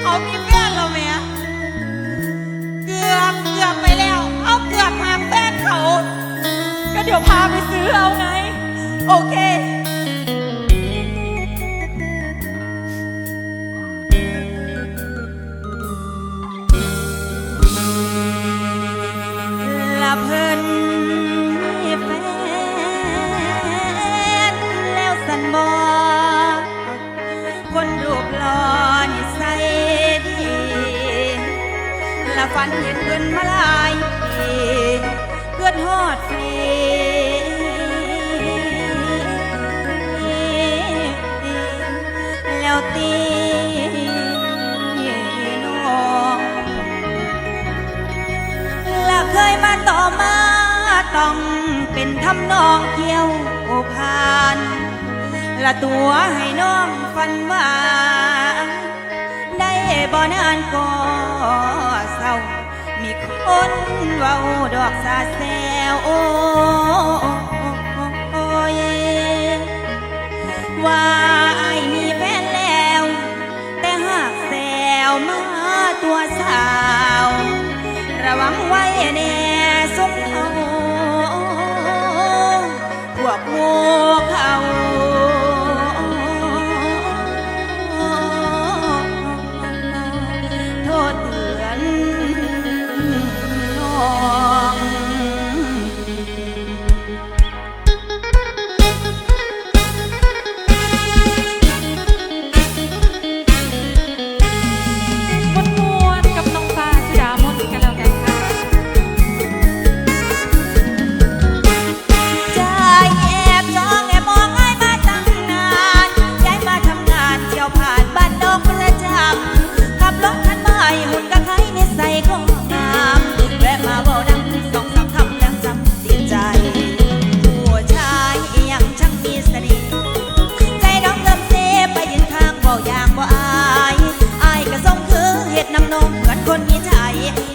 เขามีแฟนเราไหมเกือบเกือบไปแล้ว เอาเกือบหางแฟนเขา ก็เดี๋ยวพาไปซื้อเอาไง โอเค เกินมาลายปีเกินฮอดฟีแล้วตีน้องและเคยมาต่อมาต้องเป็นทำนองเกี่ยวโอพานละตัวให้น้องฟันว่าได้บ่อนานก่อน คนเว้าดอกสาแซวโอ้ยว่า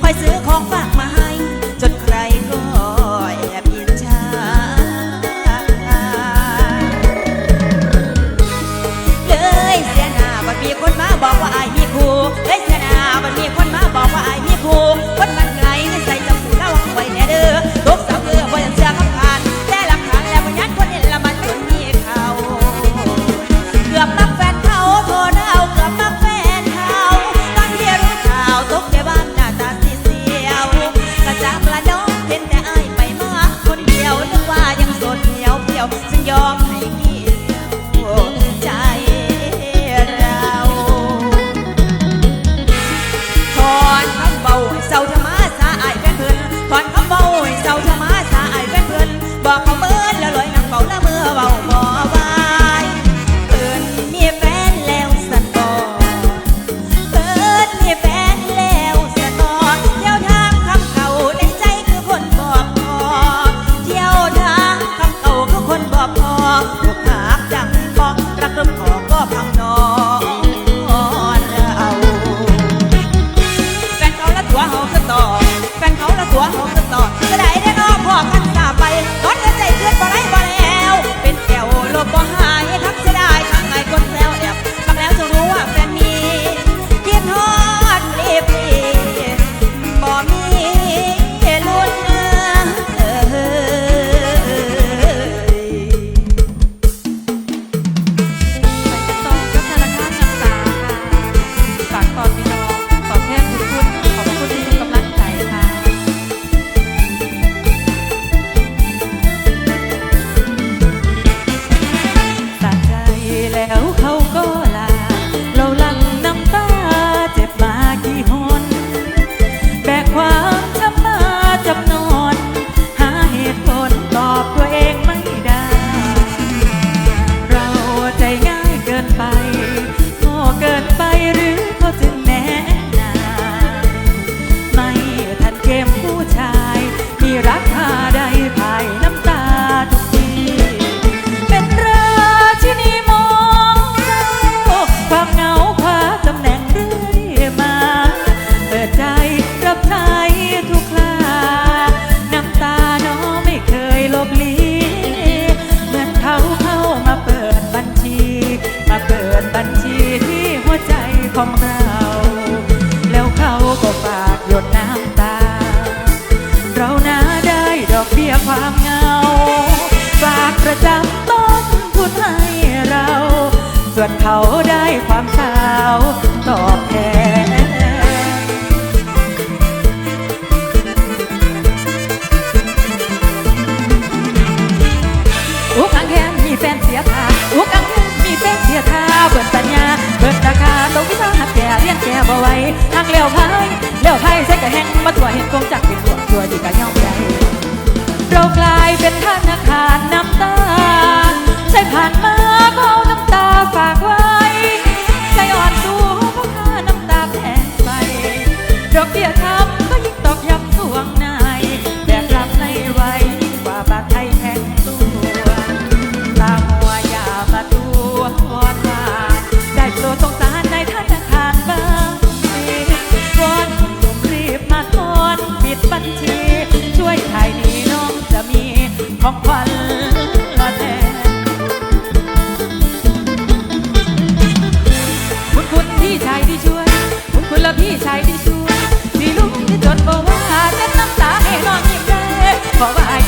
คอยซื้อของฝากมาให้ จนใครก็แอบอินชาเลยเสียหน้าบันมีคนมาบอกว่าอายมีคู่เลยเสียหน้าบันมีคน บัญชีที่หัวใจของเรา แล้วเขาก็ฝากหยดน้ำตา เราหนาได้ดอกเบี้ยความเงา ฝากประจำต้นพูดให้เรา ส่วนเขาได้ความขาว เพราะเพียงเขา Võ?